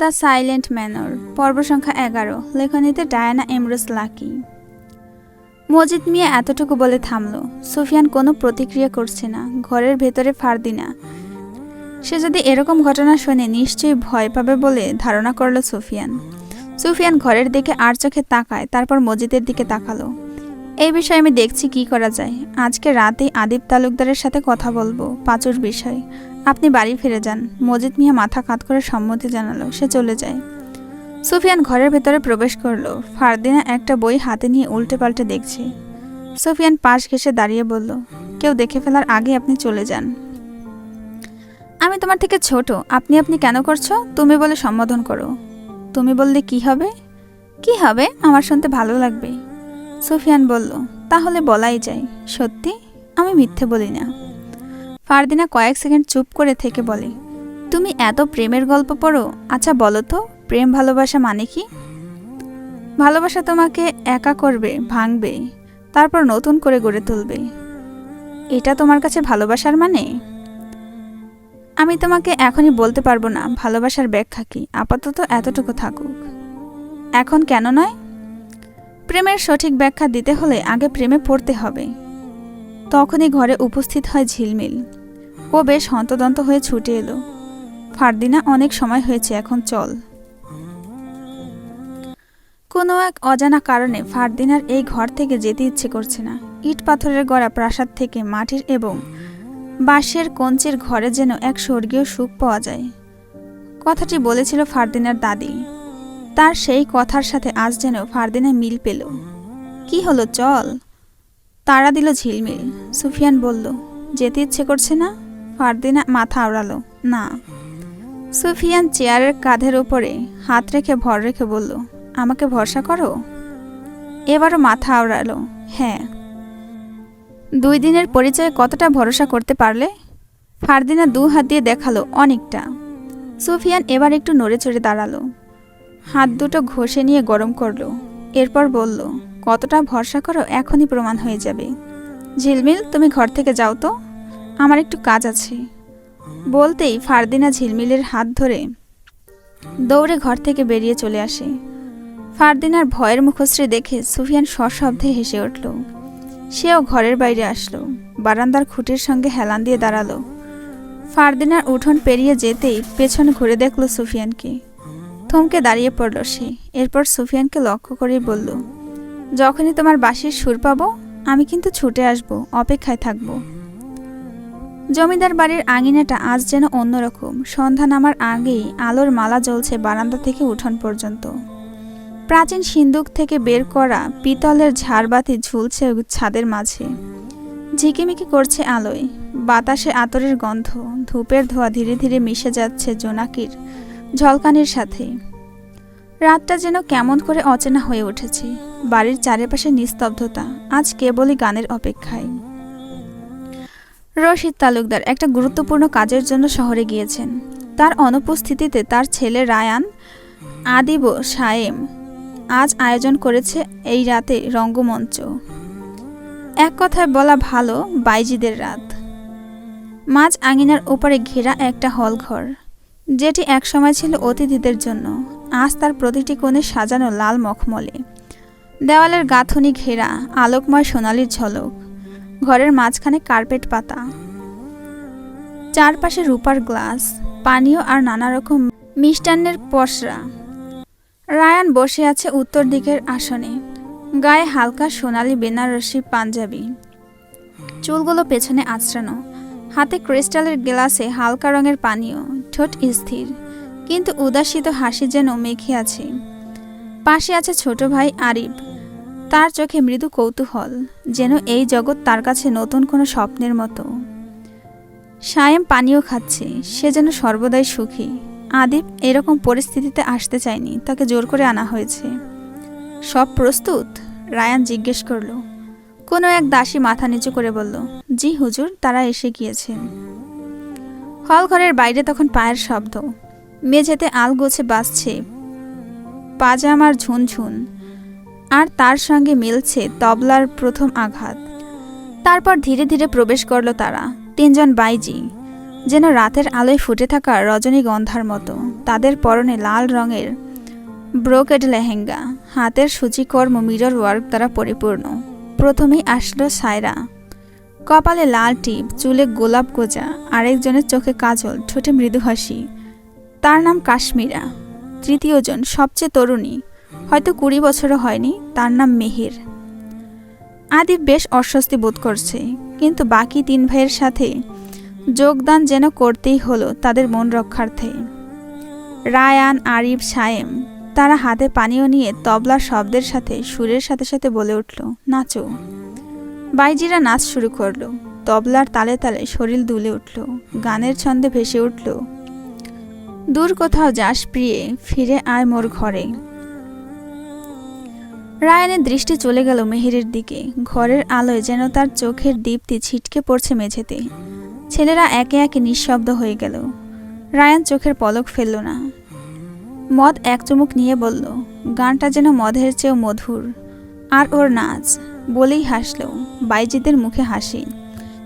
The silent manor, পর্ব সংখ্যা এগারো, লেখনীতে ডায়ানা এমরোস লাকি। মজিদ মিয়া এতটুকু বলে থামল, সুফিয়ান কোনো প্রতিক্রিয়া করছে না, ঘরের ভেতরে ফারদিনা সে যদি এরকম ঘটনা শোনে, নিশ্চয়ই ভয় পাবে বলে ধারণা করল সুফিয়ান। সুফিয়ান ঘরের দিকে আর চোখে তাকায়, তারপর মজিদের দিকে তাকালো। এই বিষয়ে আমি দেখছি কি করা যায়। আজকে রাতেই আদিব তালুকদারের সাথে কথা বলব, পাঁচুর বিষয়। আপনি বাড়ি ফিরে যান। মজিদ মিয়া মাথা কাত করে সম্মতি জানালো, সে চলে যায়। সুফিয়ান ঘরের ভেতরে প্রবেশ করল। ফারদিনা একটা বই হাতে নিয়ে উল্টে পাল্টে দেখছে। সুফিয়ান পাশ ঘেসে দাঁড়িয়ে বলল, কেউ দেখে ফেলার আগে আপনি চলে যান। আমি তোমার থেকে ছোট। আপনি আপনি কেন করছ? তুমি বলে সম্বোধন করো। তুমি বললে কি হবে? কি হবে? আমার শুনতে ভালো লাগবে। সুফিয়ান বলল, তাহলে বলাই যায়। সত্যি? আমি মিথ্যে বলি না। ফারদিনা কয়েক সেকেন্ড চুপ করে থেকে বলে, তুমি এত প্রেমের গল্প পড়ো? আচ্ছা বলো তো, প্রেম ভালোবাসা মানে কি? ভালোবাসা তোমাকে একা করবে, ভাঙবে, তারপর নতুন করে গড়ে তুলবে। এটা তোমার কাছে ভালোবাসার মানে? আমি তোমাকে এখনই বলতে পারব না, ভালোবাসার ব্যাখ্যা কি? আপাতত এতটুকু থাকুক। এখন কেন নয়? প্রেমের সঠিক ব্যাখ্যা দিতে হলে আগে প্রেমে পড়তে হবে। তখনই ঘরে উপস্থিত হয় ঝিলমিল। ও বেশ হন্তদন্ত হয়ে ছুটে এলো। ফারদিনা অনেক সময় হয়েছে, এখন চল। কোনো এক অজানা কারণে ফারদিনার এই ঘর থেকে যেতে ইচ্ছে করছে না। ইট পাথরের গড়া প্রাসাদ থেকে মাটির এবং বাঁশের কঞ্চের ঘরে যেন এক স্বর্গীয় সুখ পাওয়া যায়। কথাটি বলেছিল ফারদিনার দাদি। তার সেই কথার সাথে আজ যেন ফারদিনা মিল পেল। কি হলো, চল? তাড়া দিল ঝিলমিল। সুফিয়ান বলল, যেতে ইচ্ছে করছে না? ফারদিনা মাথা আওড়ালো, না। সুফিয়ান চেয়ারের কাঁধের উপরে হাত রেখে ভর রেখে বলল, আমাকে ভরসা করো? এবারও মাথা আওড়ালো হ্যাঁ। দুই দিনের পরিচয়ে কতটা ভরসা করতে পারলে? ফারদিনা দু হাত দিয়ে দেখাল অনেকটা। সুফিয়ান এবার একটু নড়ে চড়ে দাঁড়াল। হাত দুটো ঘষে নিয়ে গরম করল, এরপর বলল কতটা ভরসা করো এখনই প্রমাণ হয়ে যাবে। ঝিলমিল, তুমি ঘর থেকে যাও তো। আমার একটু কাজ আছে। বলতেই ফারদিনা ঝিলমিলের হাত ধরে দৌড়ে ঘর থেকে বেরিয়ে চলে আসে। ফারদিনার ভয়ের মুখশ্রী দেখে সুফিয়ান সশব্দে হেসে উঠল। সেও ঘরের বাইরে আসলো, বারান্দার খুঁটির সঙ্গে হেলান দিয়ে দাঁড়াল। ফারদিনার উঠোন পেরিয়ে যেতেই পেছনে ঘুরে দেখল সুফিয়ানকে। থমকে দাঁড়িয়ে পড়ল সে। এরপর সুফিয়ানকে লক্ষ্য করেই বলল যখনই তোমার বাঁশির সুর পাবো, আমি কিন্তু ছুটে আসব, অপেক্ষায় থাকব। জমিদার বাড়ির আঙিনাটা আজ যেন অন্যরকম। সন্ধ্যা নামার আগেই আলোর মালা জ্বলছে বারান্দা থেকে উঠোন পর্যন্ত। প্রাচীন সিন্দুক থেকে বের করা পিতলের ঝাড়বাতি ঝুলছে ছাদের মাঝে। ঝিকিমিকি করছে আলোয়। বাতাসে আতরের গন্ধ, ধূপের ধোয়া ধীরে ধীরে মিশে যাচ্ছে জোনাকির ঝলকানির সাথে। রাতটা যেন কেমন করে অচেনা হয়ে উঠেছে। বাড়ির চারিপাশে নিস্তব্ধতা, আজ কেবলই গানের অপেক্ষায়। রশিদ তালুকদার একটা গুরুত্বপূর্ণ কাজের জন্য শহরে গিয়েছেন। তার অনুপস্থিতিতে তার ছেলে রায়ান, আদিব সায়েম আজ আয়োজন করেছে এই রাতে রঙ্গমঞ্চ। এক কথায় বলা ভালো, বাইজিদের রাত। মাঝ আঙিনার ওপারে ঘেরা একটা হলঘর, যেটি একসময় ছিল অতিথিদের জন্য। আজ তার প্রতিটি কোণে সাজানো লাল মখমলে। দেওয়ালের গাঁথনি ঘেরা, আলোকময় সোনালির ঝলক, ঘরের মাঝখানে কার্পেট পাতা। চারপাশে রূপার গ্লাস, পানীয় আর নানা রকম মিষ্টান্নের পসরা। রায়ান বসে আছে উত্তর দিকের আসনে। গায়ে হালকা সোনালি বেনারসি পাঞ্জাবি। চুলগুলো পেছনে আঁচড়ানো হাতে ক্রিস্টালের গ্লাসে হালকা রঙের পানীয়, ঠোঁট স্থির। কিন্তু উদাসিত হাসি যেন মেখে আছে। পাশে আছে ছোট ভাই আরিফ। তার চোখে মৃদু কৌতূহল, যেন এই জগৎ তার কাছে নতুন কোনো স্বপ্নের মতো। সায়েম পানীয় খাচ্ছে, সে যেন সর্বদাই সুখী। আদিব এরকম পরিস্থিতিতে আসতে চায়নি, তাকে জোর করে আনা হয়েছে। সব প্রস্তুত? রায়ান জিজ্ঞেস করল। কোনো এক দাসী মাথা নিচু করে বলল, জি হুজুর, তারা এসে গিয়েছেন। হল ঘরের বাইরে তখন পায়ের শব্দ। মেঝেতে আল গোছে বাজছে পাজামার ঝুনঝুন। আর তার সঙ্গে মিলছে তবলার প্রথম আঘাত। তারপর ধীরে ধীরে প্রবেশ করল তারা, তিনজন বাইজি, যেন রাতের আলোয় ফুটে থাকা রজনীগন্ধার মতো। তাদের পরনে লাল রঙের ব্রোকেড লেহেঙ্গা, হাতের সূচিকর্ম মিরর ওয়ার্ক দ্বারা পরিপূর্ণ। প্রথমেই আসলো সায়রা। কপালে লাল টিপ, চুলে গোলাপ গোজা, আরেকজনের চোখে কাজল, ঠোঁটে মৃদু হাসি। তার নাম কাশ্মীরা। তৃতীয়জন সবচেয়ে তরুণী, হয়তো কুড়ি বছরও হয়নি, তার নাম মেহির। আদিব বেশ অস্বস্তি বোধ করছে, কিন্তু বাকি তিন ভাইয়ের সাথে যোগদান যেন করতেই হলো তাদের মন রক্ষার্থে। রায়ান, আরিফ, সায়েম, তারা হাতে পানীয় নিয়ে তবলার শব্দের সাথে, সুরের সাথে সাথে বলে উঠল, নাচো। বাইজিরা নাচ শুরু করল। তবলার তালে তালে শরীর দুলে উঠল। গানের ছন্দে ভেসে উঠল দূর কোথাও যাস প্রিয়ে, ফিরে আয় মোর ঘরে। রায়ানের দৃষ্টি চলে গেল মেহেরের দিকে। ঘরের আলোয় যেন তার চোখের দীপ্তি ছিটকে পড়ছে মেঝেতে। ছেলেরা একে একে নিঃশব্দ হয়ে গেল। রায়ান চোখের পলক ফেলল না। মদ এক চুমুক নিয়ে বলল, গানটা যেন মদের চেয়েও মধুর। আর ওর নাচ। বলেই হাসল, বাইজিদের মুখে হাসি।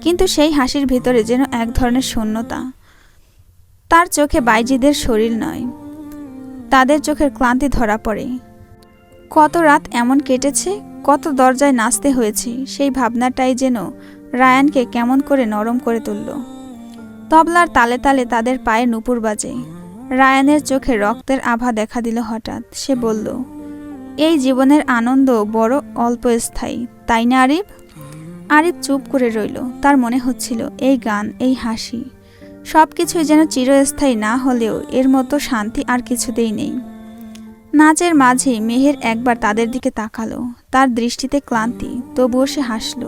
কিন্তু সেই হাসির ভিতরে যেন এক ধরনের শূন্যতা। তার চোখে বাইজিদের শরীর নয়। তাদের চোখের ক্লান্তি ধরা পড়ে। কত রাত এমন কেটেছে, কত দরজায় নাচতে হয়েছে, সেই ভাবনাটাই যেন রায়ানকে কেমন করে নরম করে তুলল। তবলার তালে তালে তাদের পায়ে নুপুর বাজে। রায়ানের চোখে রক্তের আভা দেখা দিল হঠাৎ। সে বলল, এই জীবনের আনন্দ বড় অল্প স্থায়ী তাই না আরিফ? আরিফ চুপ করে রইল। তার মনে হচ্ছিল, এই গান, এই হাসি সব কিছুই যেন চিরস্থায়ী না হলেও এর মতো শান্তি আর কিছুতেই নেই। নাচের মাঝে মেহের একবার তাদের দিকে তাকালো। তার দৃষ্টিতে ক্লান্তি, তবুও সে হাসল।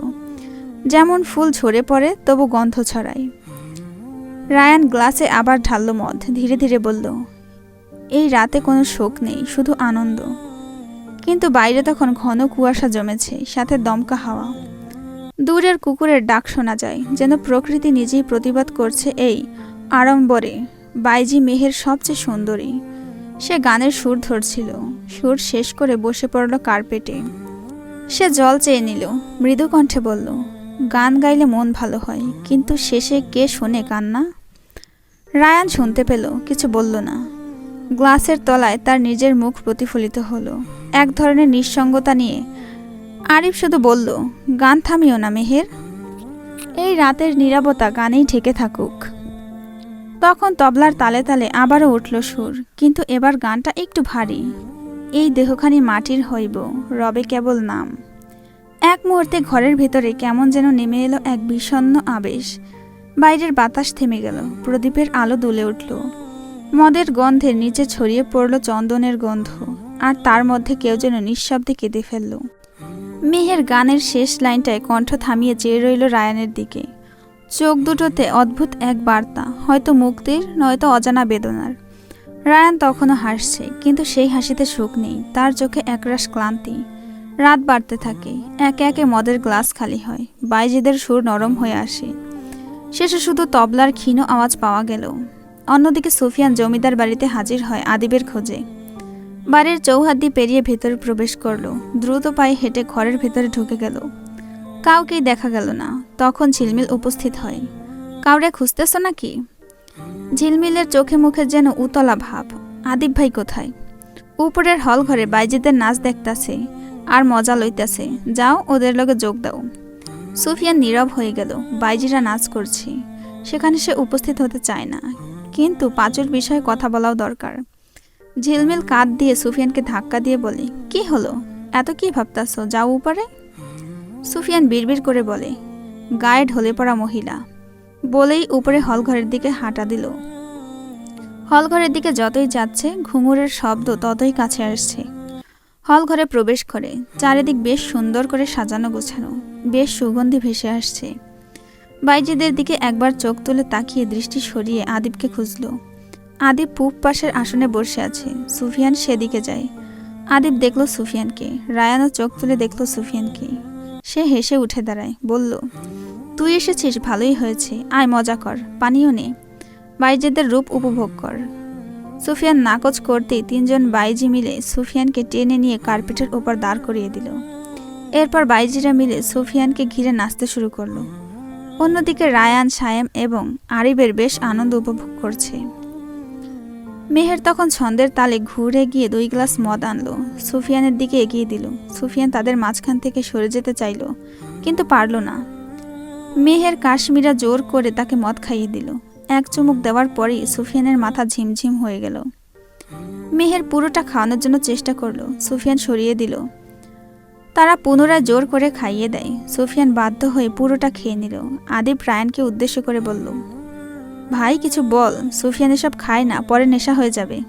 যেমন ফুল ঝরে পড়ে, তবু গন্ধ ছড়ায়। রায়ান গ্লাসে আবার ঢাললো মদ, ধীরে ধীরে বলল, এই রাতে কোনো শোক নেই, শুধু আনন্দ। কিন্তু বাইরে তখন ঘন কুয়াশা জমেছে, সাথে দমকা হাওয়া। দূরের কুকুরের ডাক শোনা যায়, যেন প্রকৃতি নিজেই প্রতিবাদ করছে এই আড়ম্বরে। বাইজি মেহের সবচেয়ে সুন্দরী। সে গানের সুর ধরছিল, সুর শেষ করে বসে পড়ল কার্পেটে। সে জল চেয়ে নিল, মৃদু কণ্ঠে বলল, গান গাইলে মন ভালো হয়, কিন্তু শেষে কে শোনে কান্না? রায়ান শুনতে পেল, কিছু বলল না। গ্লাসের তলায় তার নিজের মুখ প্রতিফলিত হলো। এক ধরনের নিঃসঙ্গতা নিয়ে আরিফ শুধু বলল, গান থামিও না মেহের। এই রাতের নীরবতা গানেই ঢেকে থাকুক। তখন তবলার তালে তালে আবারও উঠল সুর, কিন্তু এবার গানটা একটু ভারী। এই দেহখানি মাটির হইব, রবে কেবল নাম। এক মুহূর্তে ঘরের ভেতরে কেমন যেন নেমে এলো এক বিষণ্ণ আবেশ। বাইরের বাতাস থেমে গেল, প্রদীপের আলো দুলে উঠল। মদের গন্ধের নিচে ছড়িয়ে পড়ল চন্দনের গন্ধ, আর তার মধ্যে কেউ যেন নিঃশব্দে কেঁদে ফেলল। মেহের গানের শেষ লাইনটায় কণ্ঠ থামিয়ে চেয়ে রইল রায়ানের দিকে। চোখ দুটোতে অদ্ভুত এক বার্তা, হয়তো মুক্তির, নয়তো অজানা বেদনার। রায়ান তখনও হাসছে, কিন্তু সেই হাসিতে সুখ নেই, তার চোখে একরাশ ক্লান্তি। রাত বাড়তে থাকে, একে একে মদের গ্লাস খালি হয়, বাইজিদের সুর নরম হয়ে আসে। শেষে শুধু তবলার ক্ষীণ আওয়াজ পাওয়া গেল। অন্যদিকে সুফিয়ান জমিদার বাড়িতে হাজির হয় আদিবের খোঁজে। বাড়ির চৌহাদ্দি পেরিয়ে ভেতরে প্রবেশ করল। দ্রুত পায়ে হেঁটে ঘরের ভেতরে ঢুকে গেল। কাউকেই দেখা গেল না। তখন ঝিলমিল উপস্থিত হয়। কাউরে খুঁজতেছ নাকি? ঝিলমিলের চোখে মুখে যেন উতলা ভাব। আদিব ভাই কোথায়? উপরের হল ঘরে বাইজিদের নাচ দেখতাছে আর মজা লইতাছে। যাও, ওদের লগে যোগ দাও। সুফিয়ান নীরব হয়ে গেল। বাইজিরা নাচ করছে। সেখানে সে উপস্থিত হতে চায় না। কিন্তু পাঁচুর বিষয়ে কথা বলাও দরকার। ঝিলমিল কাঁধ দিয়ে সুফিয়ানকে ধাক্কা দিয়ে বলে, কি হলো? এত কি ভাবতাছ? যাও উপরে? সুফিয়ান বিড়বিড় করে বলে, গায়ে ঢলে পড়া মহিলা। বলেই উপরে হলঘরের দিকে হাঁটা দিল। হলঘরের দিকে যতই যাচ্ছে, ঘুঙুরের শব্দ ততই কাছে আসছে। হলঘরে প্রবেশ করে চারিদিক বেশ সুন্দর করে সাজানো গোছানো, বেশ সুগন্ধি ভেসে আসছে। বাইজিদের দিকে একবার চোখ তুলে তাকিয়ে দৃষ্টি সরিয়ে আদিবকে খুঁজল। আদিব পূব পাশের আসনে বসে আছে। সুফিয়ান সেদিকে যায়। আদিব দেখল সুফিয়ানকে। রায়ানও চোখ তুলে দেখল সুফিয়ানকে। সে হেসে উঠে দাঁড়ায়, বলল, তুই এসেছিস, ভালোই হয়েছে। আয়, মজা কর, পানিও নে। বাইজিদের রূপ উপভোগ কর। সুফিয়ান নাকচ করতেই তিনজন বাইজি মিলে সুফিয়ানকে টেনে নিয়ে কার্পেটের ওপর দাঁড় করিয়ে দিল। এরপর বাইজিরা মিলে সুফিয়ানকে ঘিরে নাচতে শুরু করল। অন্যদিকে রায়ান, সায়েম এবং আরিবের বেশ আনন্দ উপভোগ করছে। মেহের তখন ছন্দের তালে ঘুরে গিয়ে দুই গ্লাস মদ আনলো। সুফিয়ানের দিকে এগিয়ে দিল। সুফিয়ান তাদের মাঝখান থেকে সরে যেতে চাইল, কিন্তু পারল না। মেহের কাশ্মীরা জোর করে তাকে মদ খাইয়ে দিল। এক চুমুক দেওয়ার পরেই সুফিয়ানের মাথা ঝিমঝিম হয়ে গেল। মেহের পুরোটা খাওয়ানোর জন্য চেষ্টা করল। সুফিয়ান সরিয়ে দিল। তারা পুনরায় জোর করে খাইয়ে দেয়। সুফিয়ান বাধ্য হয়ে পুরোটা খেয়ে নিল। আদিব রায়ানকে উদ্দেশ্য করে বলল ভাই, কিছু বল। সুফিয়ান এসব খায় না, পরে নেশা হয়ে যাবে।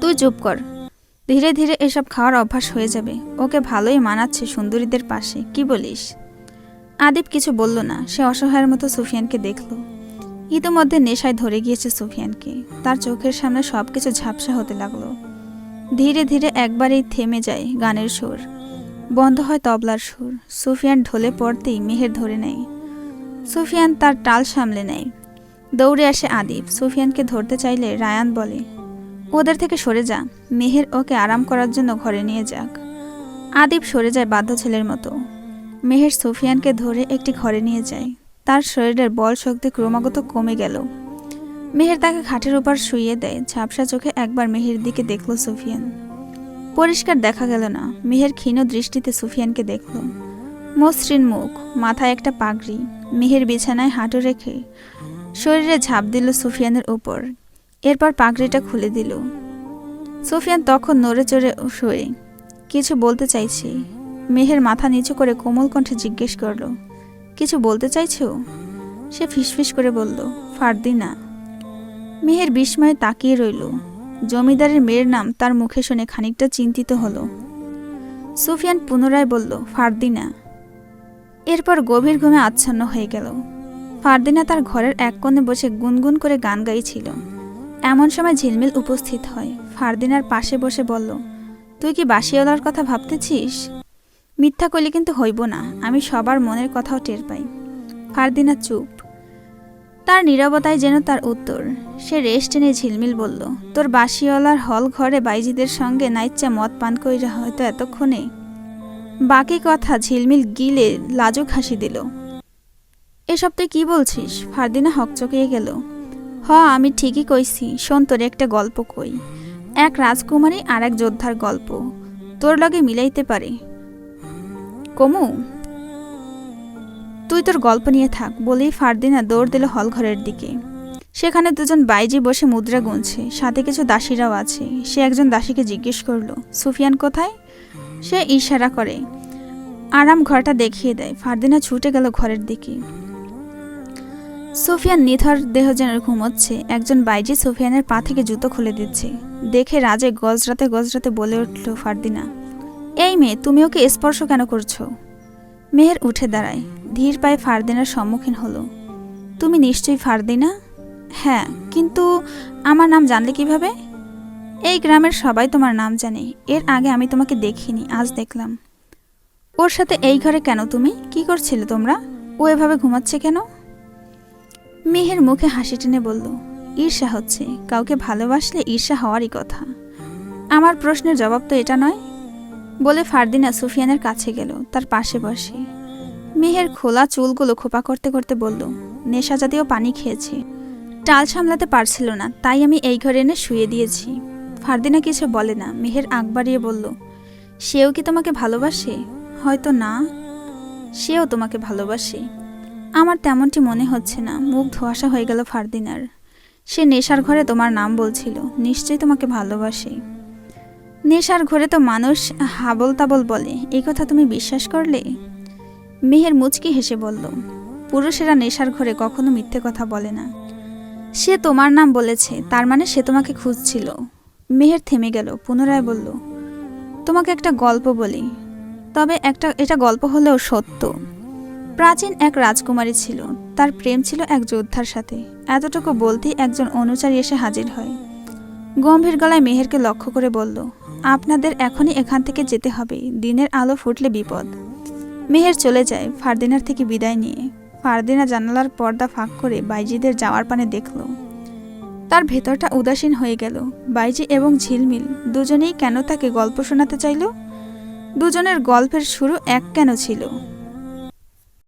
তুই চুপ কর। ধীরে ধীরে এসব খাওয়ার অভ্যাস হয়ে যাবে। ওকে ভালোই মানাচ্ছে সুন্দরীদের পাশে, কি বলিস? আদিব কিছু বলল না, সে অসহায়ের মতো সুফিয়ানকে দেখল। ইতিমধ্যে নেশায় ধরে গিয়েছে সুফিয়ানকে। তার চোখের সামনে সব কিছু ঝাপসা হতে লাগল। ধীরে ধীরে একবারেই থেমে যায় গানের সুর। বন্ধ হয় তবলার সুর। সুফিয়ান ঢলে পড়তেই মেহের ধরে নেয়। সুফিয়ান তার টাল সামলে নেয়। দৌড়ে আসে আদিব। সুফিয়ানকে ধরতে চাইলে রায়ান বলে, ওদের থেকে সরে যা। মেহের ওকে আরাম করার জন্য ঘরে নিয়ে যাক। আদিব সরে যায় বাধ্য ছেলের মতো। মেহের সুফিয়ানকে ধরে একটি ঘরে নিয়ে যায়। তার শরীরের বল শক্তি ক্রমাগত কমে গেল। মেহের তাকে খাটের উপর শুইয়ে দেয়। ঝাপসা চোখে একবার মেহের দিকে দেখল সুফিয়ান। পরিষ্কার দেখা গেল না। মেহের ক্ষীণ দৃষ্টিতে সুফিয়ানকে দেখল। মসৃণ মুখ, মাথায় একটা পাগড়ি। মেহের বিছানায় হাঁটু রেখে শরীরে ঝাঁপ দিল সুফিয়ানের উপর। এরপর পাগড়িটা খুলে দিল। সুফিয়ান তখন নড়ে চড়ে শুয়ে। কিছু বলতে চাইছি। মেহের মাথা নিচু করে কোমল কণ্ঠে জিজ্ঞেস করল, কিছু বলতে চাইছো? সে ফিসফিস করে বলল ফারদিনা মেহের বিস্ময়ে তাকিয়ে রইল। জমিদারের মেয়ের নাম তার মুখে শুনে খানিকটা চিন্তিত হলো। সুফিয়ান পুনরায় বলল ফারদিনা এরপর গভীর ঘুমে আচ্ছন্ন হয়ে গেল। ফারদিনা তার ঘরের এক কোণে বসে গুনগুন করে গান গাইছিল। এমন সময় ঝিলমিল উপস্থিত হয়। ফারদিনার পাশে বসে বলল, তুই কি বাসিওয়ালার কথা ভাবতেছিস? মিথ্যা করলে কিন্তু হইব না। আমি সবার মনের কথাও টের পাই। ফারদিনা চুপ। তার নীরবতায় যেন তার উত্তর। সে রেস্ট টেনে ঝিলমিল বলল, তোর বাসিওয়ালার হল ঘরে বাইজিদের সঙ্গে নাইচ্চা মদ পান কইরা হয়তো এতক্ষণে? বাকি কথা ঝিলমিল গিলে লাজুক হাসি দিল। এসব তুই কি বলছিস? ফারদিনা হকচকিয়ে গেল। হ, আমি ঠিকই কইছি, শোন তোর একটা গল্প কই। এক রাজকুমারী আর এক যোদ্ধার গল্প। তোর লগে মিলাইতে পারে। কমু, তুই তোর গল্প নিয়ে থাক, বলেই ফারদিনা দৌড় দিল হল ঘরের দিকে। সেখানে দুজন বাইজি বসে মুদ্রা গুনছে, সাথে কিছু দাসীরাও আছে। সে একজন দাসীকে জিজ্ঞেস করল, সুফিয়ান কোথায়? সে ইশারা করে, আরাম ঘরটা দেখিয়ে দেয়। ফারদিনা ছুটে গেল ঘরের দিকে। সুফিয়ান নিথর দেহ যেন ঘুমোচ্ছে একজন বাইজি সোফিয়ানের পা থেকে জুতো খুলে দিচ্ছে। দেখে রাজে গজরাতে গজরাতে বলে উঠল, ফারদিনা, এই মেয়ে, তুমি ওকে স্পর্শ কেন করছ? মেহের উঠে দাঁড়ায়, ধীর পায়ে ফারদিনার সম্মুখীন হলো। তুমি নিশ্চয়ই ফারদিনা? হ্যাঁ কিন্তু আমার নাম জানলে কীভাবে? এই গ্রামের সবাই তোমার নাম জানে, এর আগে আমি তোমাকে দেখিনি, আজ দেখলাম। ওর সাথে এই ঘরে কেন তুমি? কি করছিলে তোমরা? ও এভাবে ঘুমাচ্ছে কেন? মেহের মুখে হাসি টেনে বলল, ঈর্ষা হচ্ছে, কাউকে ভালোবাসলে ঈর্ষা হওয়ারই কথা। আমার প্রশ্নের জবাব তো এটা নয়। বলে ফারদিনা সুফিয়ানের কাছে গেল, তার পাশে বসে। মেহের খোলা চুলগুলো খোপা করতে করতে বলল, নেশা জাতীয় পানি খেয়েছে। টাল সামলাতে পারছিল না, তাই আমি এই ঘরে এনে শুয়ে দিয়েছি। ফারদিনা কিছু বলে না, মেহের আগ বাড়িয়ে বলল, সেও কি তোমাকে ভালোবাসে? হয়তো না। সেও তোমাকে ভালোবাসে। আমার তেমনটি মনে হচ্ছে না। মুখ ধোয়াশা হয়ে গেল ফারদিনার। সে নেশার ঘরে তোমার নাম বলছিল। নিশ্চয়ই তোমাকে ভালোবাসে। নেশার ঘরে তো মানুষ হাবল তাবল বলে। এই কথা তুমি বিশ্বাস করলে? মেহের মুচকি হেসে বলল, পুরুষেরা নেশার ঘরে কখনো মিথ্যে কথা বলে না। সে তোমার নাম বলেছে, তার মানে সে তোমাকে খুঁজছিল। মেহের থেমে গেল, পুনরায় বলল, তোমাকে একটা গল্প বলি। তবে একটা, এটা গল্প হলেও সত্য। প্রাচীন এক রাজকুমারী ছিল। তার প্রেম ছিল এক যোদ্ধার সাথে। এতটুকু বলতেই একজন অনুচারী এসে হাজির হয়। গম্ভীর গলায় মেহেরকে লক্ষ্য করে বলল, আপনাদের এখনই এখান থেকে যেতে হবে। দিনের আলো ফুটলে বিপদ। মেহের চলে যায় ফারদিনার থেকে বিদায় নিয়ে। ফারদিনা জানালার পর্দা ফাঁক করে বাইজিদের যাওয়ার পানে দেখল। তার ভেতরটা উদাসীন হয়ে গেল। বাইজি এবং ঝিলমিল দুজনেই কেন তাকে গল্প শোনাতে চাইল? দুজনের গল্পের শুরু এক কেন ছিল?